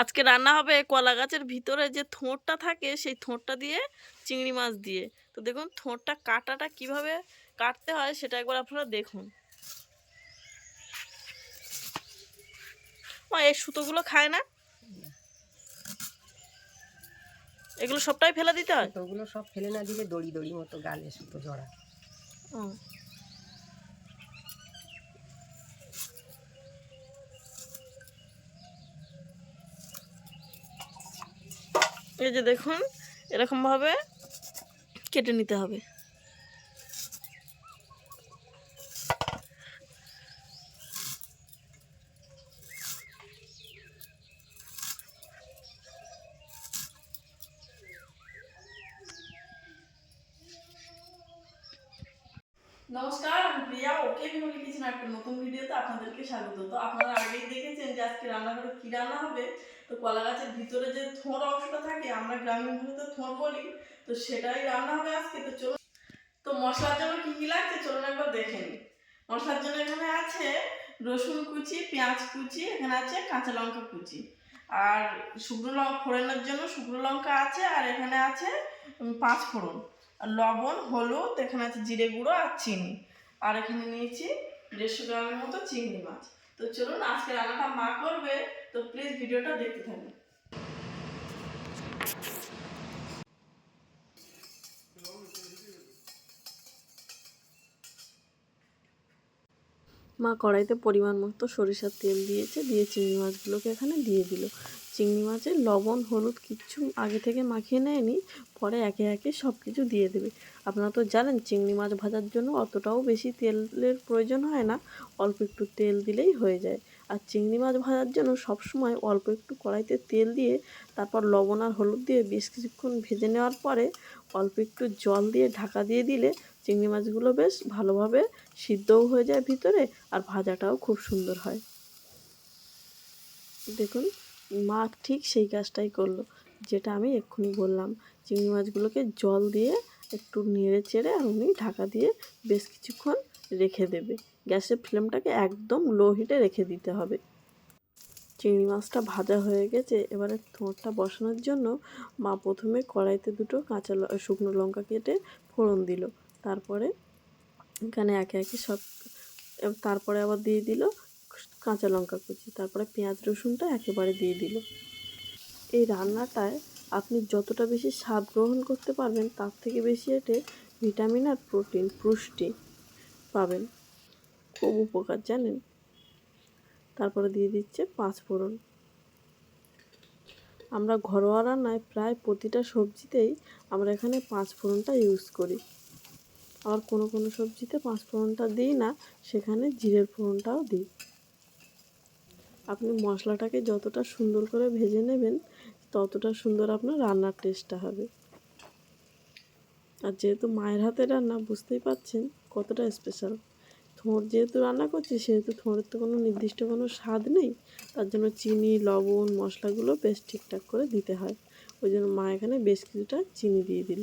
আজকে রান্না হবে কলা গাছের ভিতরে যে থোঁটটা থাকে সেই থোঁটটা দিয়ে চিংড়ি মাছ দিয়ে। তো দেখুন থোঁটটা কাটাটা কীভাবে কাটতে হয় সেটা একবার আপনারা দেখুন। মা এই সুতোগুলো খায় না? এগুলো সবটাই ফেলে দিতে হয়? ওগুলো সব ফেলে না দিলে দড়ি দড়ি মতো গালে সুতো জড়া ও। এই যে দেখুন এরকমভাবে কেটে নিতে হবে। নমস্কার ফ্যামিলি কিচেন একটা নতুন ভিডিওতে আপনাদেরকে স্বাগত। তো আপনারা আগেই দেখেছেন যে আজকে রান্নাঘরে কী রান্না হবে? তো কলা গাছের ভিতরে যে থোঁড় অংশটা থাকে, আমরা গ্রামীণ ভাষাতে থোঁড় বলি, তো সেটাই রান্না হবে আজকে। তো চলুন, তো মশলার জন্য কী কী লাগছে চলুন একবার দেখে নিই। মশলার জন্য এখানে আছে রসুন কুচি, পেঁয়াজ কুচি, এখানে আছে কাঁচা লঙ্কা কুচি। আর শুকনো লঙ্কা ফোড়নের জন্য শুকনো লঙ্কা আছে, আর এখানে আছে পাঁচ ফোড়ন লবণ, হলুদ, এখানে আছে জিরে গুঁড়ো আর চিনি। আর এখানে নিয়েছি দেড়শো গ্রামের মতো চিংড়ি মাছ। তো চলুন, আজকে রান্নাটা মা করবে, তো প্লিজ ভিডিওটা দেখতে থাকুন। মা কড়াইতে পরিমাণ মতো সরিষার তেল দিয়েছে, দিয়ে চিংড়ি মাছগুলোকে এখানে দিয়ে দিল। চিংড়ি মাছের লবণ, হলুদ কিচ্ছু আগে থেকে মাখিয়ে নেয়নি, পরে একে একে সব কিছু দিয়ে দেবে। আপনারা তো জানেন চিংড়ি মাছ ভাজার জন্য অতটাও বেশি তেলের প্রয়োজন হয় না, অল্প একটু তেল দিলেই হয়ে যায়। আর চিংড়ি মাছ ভাজার জন্য সবসময় অল্প একটু কড়াইতে তেল দিয়ে, তারপর লবণ আর হলুদ দিয়ে বেশ কিছুক্ষণ ভেজে নেওয়ার পরে অল্প একটু জল দিয়ে ঢাকা দিয়ে দিলে চিংড়ি মাছগুলো বেশ ভালোভাবে সিদ্ধও হয়ে যায় ভিতরে আর ভাজাটাও খুব সুন্দর হয়। দেখুন মা ঠিক সেই কাজটাই করল, যেটা আমি এক্ষুনি বললাম। চিংড়ি মাছগুলোকে জল দিয়ে একটু নেড়ে চেড়ে আর উনি ঢাকা দিয়ে বেশ কিছুক্ষণ রেখে দেবে। গ্যাসের ফ্লেমটাকে একদম লো হিটে রেখে দিতে হবে। চিংড়ি মাছটা ভাজা হয়ে গেছে, এবারে থোঁটটা বসানোর জন্য মা প্রথমে কড়াইতে দুটো কাঁচা শুকনো লঙ্কা কেটে ফোড়ন দিল। তারপরে এখানে একে একে সব তারপরে আবার দিয়ে দিল কাঁচা লঙ্কা কুচি, তারপরে পেঁয়াজ রসুনটা একেবারে দিয়ে দিল। এই রান্নাটায় আপনি যতটা বেশি স্বাদ গ্রহণ করতে পারবেন, তার থেকে বেশি এতে ভিটামিন আর প্রোটিন, পুষ্টি পাবেন। খুব উপকার, জানেন? তারপরে দিয়ে দিচ্ছে পাঁচ ফোড়ন। আমরা ঘরোয়া রান্নায় প্রায় প্রতিটা সবজিতেই আমরা এখানে পাঁচ ফোড়নটা ইউজ করি। আবার কোনো কোনো সবজিতে পাঁচ ফোড়নটা দিই না, সেখানে জিরের ফোড়নটাও দিই। আপনি মশলাটাকে যতটা সুন্দর করে ভেজে নেবেন, ততটা সুন্দর আপনার রান্নার টেস্টটা হবে। আর যেহেতু মায়ের হাতে রান্না, বুঝতেই পাচ্ছেন কতটা স্পেশাল থোঁড় যেহেতু রান্না করছি, সেহেতু থোঁড়ের তো কোনো নির্দিষ্ট কোনো স্বাদ নেই। তার জন্য চিনি, লবণ, মশলাগুলো বেশ ঠিকঠাক করে দিতে হয়। ওই জন্য মা এখানে বেশ কিছুটা চিনি দিয়ে দিল।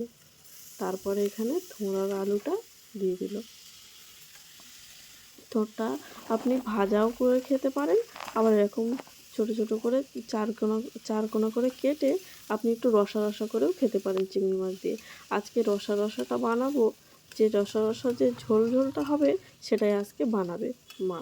তারপরে এখানে থোঁড়ার আলুটা দিয়ে দিল। থোড়টা আপনি ভাজাও করে খেতে পারেন। আবার এরকম ছোট ছোট করে চার কোনা চার কোনা করে কেটে আপনি একটু রসা রসা করেও খেতে পারেন চিংড়ি মাছ দিয়ে। আজকে রসা, রসাটা বানাবো। যে রসা রসা যে ঝোল, ঝোলটা হবে সেটাই আজকে বানাবে মা।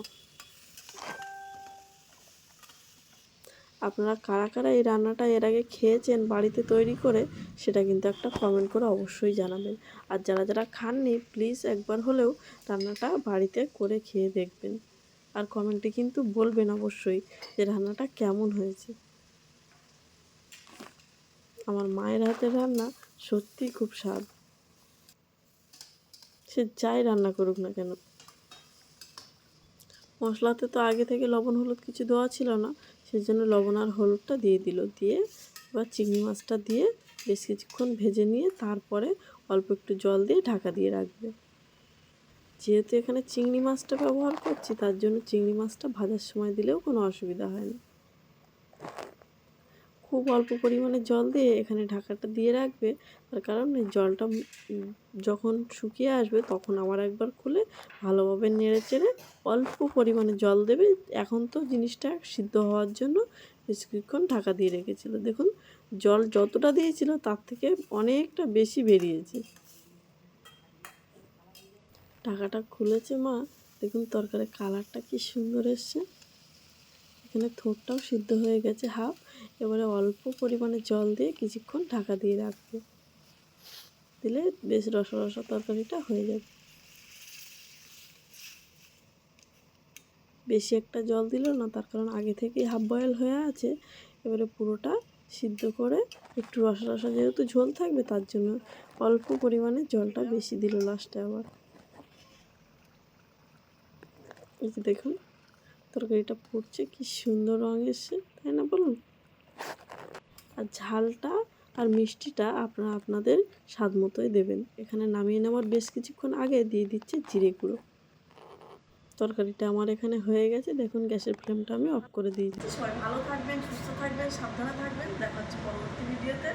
আপনারা কারা কারা এই রান্নাটা এর আগে খেয়েছেন বাড়িতে তৈরি করে, সেটা কিন্তু একটা কমেন্ট করে অবশ্যই জানাবেন। আর যারা যারা খাননি প্লিজ একবার হলেও রান্নাটা বাড়িতে করে খেয়ে দেখবেন। আর কমেন্টে কিন্তু বলবেন অবশ্যই যে রান্নাটা কেমন হয়েছে। আমার মায়ের হাতের রান্না সত্যি খুব স্বাদ। সে যাই রান্না করুক না কেন। মশলাতে তো আগে থেকে লবণ, হলুদ কিছু দেওয়া ছিল না। সেই জন্য লবণ আর হলুদটা দিয়ে দিল। দিয়ে এবার চিংড়ি মাছটা দিয়ে বেশ কিছুক্ষণ ভেজে নিয়ে তারপরে অল্প একটু জল দিয়ে ঢাকা দিয়ে রাখবে। যেহেতু এখানে চিংড়ি মাছটা ব্যবহার করছি, তার জন্য চিংড়ি মাছটা ভাজার সময় দিলেও কোনো অসুবিধা হয় না। খুব অল্প পরিমাণে জল দিয়ে এখানে ঢাকাটা দিয়ে রাখবে। তার কারণ জলটা যখন শুকিয়ে আসবে তখন আবার একবার খুলে ভালোভাবে নেড়ে চেড়ে অল্প পরিমাণে জল দেবে। এখন তো জিনিসটা সিদ্ধ হওয়ার জন্য কিছুক্ষণ ঢাকা দিয়ে রেখেছিল। দেখুন, জল যতটা দিয়েছিল তার থেকে অনেকটা বেশি বেরিয়েছে। ঢাকাটা খুলেছে মা। দেখুন, তরকারির কালারটা কি সুন্দর এসছে। এখানে থোরটাও সিদ্ধ হয়ে গেছে হাফ। এবারে অল্প পরিমাণে জল দিয়ে কিছুক্ষণ ঢাকা দিয়ে রাখব। দিলে বেশ রসা রসা তরকারিটা হয়ে যাবে। বেশি একটা জল দিল না, তার কারণ আগে থেকেই হাফ বয়েল হয়ে আছে। এবারে পুরোটা সিদ্ধ করে একটু রসা রসা যেহেতু ঝোল থাকবে, তার জন্য অল্প পরিমাণে জলটা বেশি দিল লাস্টে আবার। দেখুন তরকারিটা পড়ছে, কি সুন্দর রঙ এসছে, তাই না বলুন? আর ঝালটা আর মিষ্টিটা আপনারা আপনাদের স্বাদ মতোই দেবেন। এখানে নামিয়ে নেওয়ার বেশ কিছুক্ষণ আগে দিয়ে দিচ্ছি জিরে গুঁড়ো। তরকারিটা আমার এখানে হয়ে গেছে, দেখুন গ্যাসের ফ্লেমটা আমি অফ করে দিয়েছি সবাই ভালো থাকবেন, সুস্থ থাকবেন, সাবধানে থাকবেন। দেখা হচ্ছে পরবর্তী ভিডিওতে।